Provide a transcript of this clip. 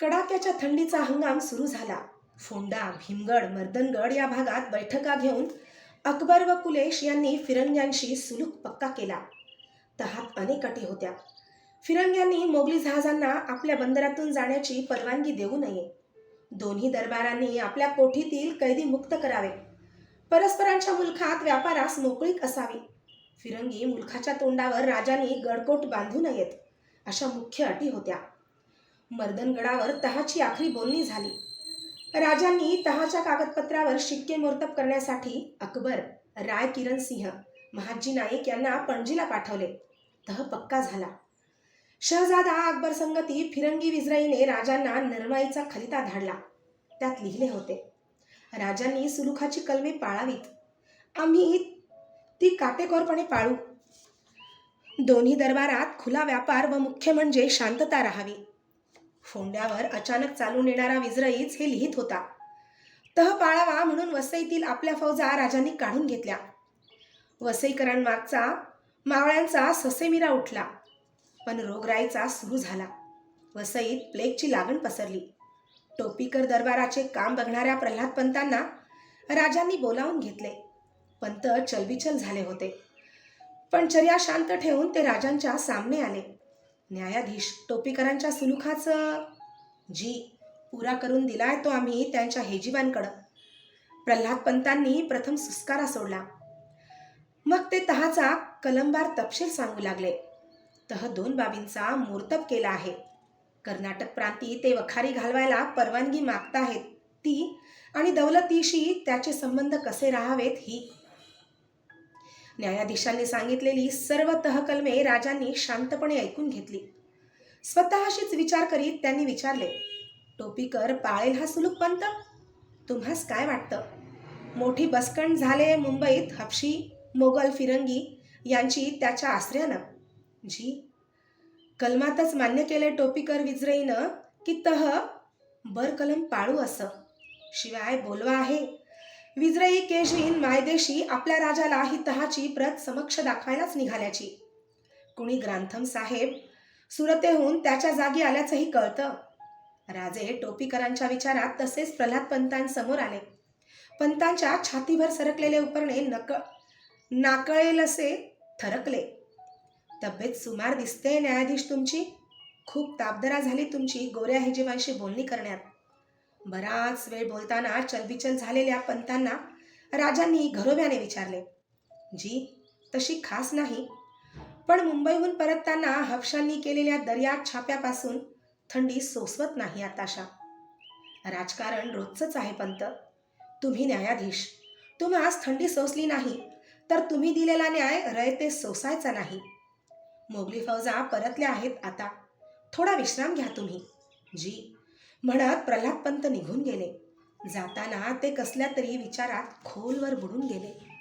कडाक्याच्या थंडीचा हंगाम सुरू झाला. फोंडा भीमगड मर्दनगड या भागात बैठका घेऊन अकबर व कुलेश यांनी फिरंग्यांशी सुलूक पक्का केला. तहात अनेक अटी होत्या. फिरंग्यांनी मोगली जहाजांना आपल्या बंदरातून जाण्याची परवानगी देऊ नये. दोन्ही दरबारांनी आपल्या कोठीतील कैदी मुक्त करावे. परस्परांच्या मुलखात व्यापारास मोकळीक असावी. फिरंगी मुलखाच्या तोंडावर राजांनी गडकोट बांधू नयेत अशा मुख्य अटी होत्या. मर्दनगडावर तहाची आखरी बोलणी झाली. राजांनी तहाच्या कागदपत्रावर शिक्के मोर्तब करण्यासाठी अकबर राय किरण सिंह महाजी नाईक यांना पणजीला पाठवले. तह पक्का झाला. शहजादा अकबर संगती फिरंगी विजराईने राजांना नरमाईचा खलिता धाडला. त्यात लिहिले होते राजांनी सुलुखाची कलमे पाळावीत. आम्ही ती काटेकोरपणे पाळू. दोन्ही दरबारात खुला व्यापार व मुख्य म्हणजे शांतता राहावी. फोंड्यावर अचानक चालून येणारा विजरईच हे लिहित होता. तह पाळावा म्हणून वसईतील आपल्या फौजा राजांनी काढून घेतल्या. वसईकरांमागचा मावळ्यांचा ससेमिरा उठला. पण रोगराईचा सुरू झाला. वसईत प्लेगची लागण पसरली. टोपीकर दरबाराचे काम बघणाऱ्या प्रल्हाद पंतांना राजांनी बोलावून घेतले. पंत चलबिचल झाले होते. पण चर्या शांत ठेवून ते राजांच्या सामने आले. न्यायाधीश टोपीकरांच्या सुलुखाचं जी पुरा करून दिलाय तो आम्ही त्यांच्या हेजीवांकडं प्रल्हाद पंतांनी प्रथम सुस्कारा सोडला. मग ते तहाचा कलंबार तपशील सांगू लागले. तह दोन बाबींचा मोर्तब केला आहे. कर्नाटक प्रांती ते वखारी घालवायला परवानगी मागताहेत ती आणि दौलतीशी त्याचे संबंध कसे राहावेत ही न्यायाधीशांनी सांगितलेली सर्व तहकलमे राजांनी शांतपणे ऐकून घेतली. स्वतःशीच विचार करीत त्यांनी विचारले टोपीकर पाळेल हा सुलूक पंत? तुम्हास काय वाटतं? मोठी बसकण झाले मुंबईत हपशी मोगल फिरंगी यांची त्याच्या आश्रयानं? जी कलमातच मान्य केले टोपीकर विजरईनं की तह बर कलम पाळू असं. शिवाय बोलवा आहे विजरई केजीन मायदेशी आपल्या राजाला ही तहाची प्रत समक्ष दाखवायलाच निघाल्याची. कुणी ग्रांथम साहेब सुरतेहून त्याच्या जागी आल्याचंही कळतं. राजे टोपीकरांच्या विचारात तसेच प्रल्हाद पंतांसमोर आले. पंतांच्या छातीभर सरकलेले उपरणे नक नाकळेल असे थरकले. तब्येत सुमार दिसते न्यायाधीश तुमची? खूप तापदरा झाली तुमची गोऱ्या हिजीवांशी बोलणी करण्यात. बराच वेळ बोलताना चलबिचल झालेल्या पंतांना राजांनी घरोब्याने विचारले जी तशी खास नाही. पण मुंबईहून परतताना हफशांनी केलेल्या दर्या छाप्यापासून थंडी सोसवत नाही आताशा. राजकारण रोजचंच आहे पंत. तुम्ही न्यायाधीश. तुम्ही आज थंडी सोसली नाही तर तुम्ही दिलेला न्याय रयते सोसायचा नाही. मोगली फौजा परतल्या आहेत आता. थोडा विश्राम घ्या तुम्ही. जी म्हणत प्रल्हादपंत निघून गेले. जाताना ते कसल्या तरी विचारात खोलवर बुडून गेले.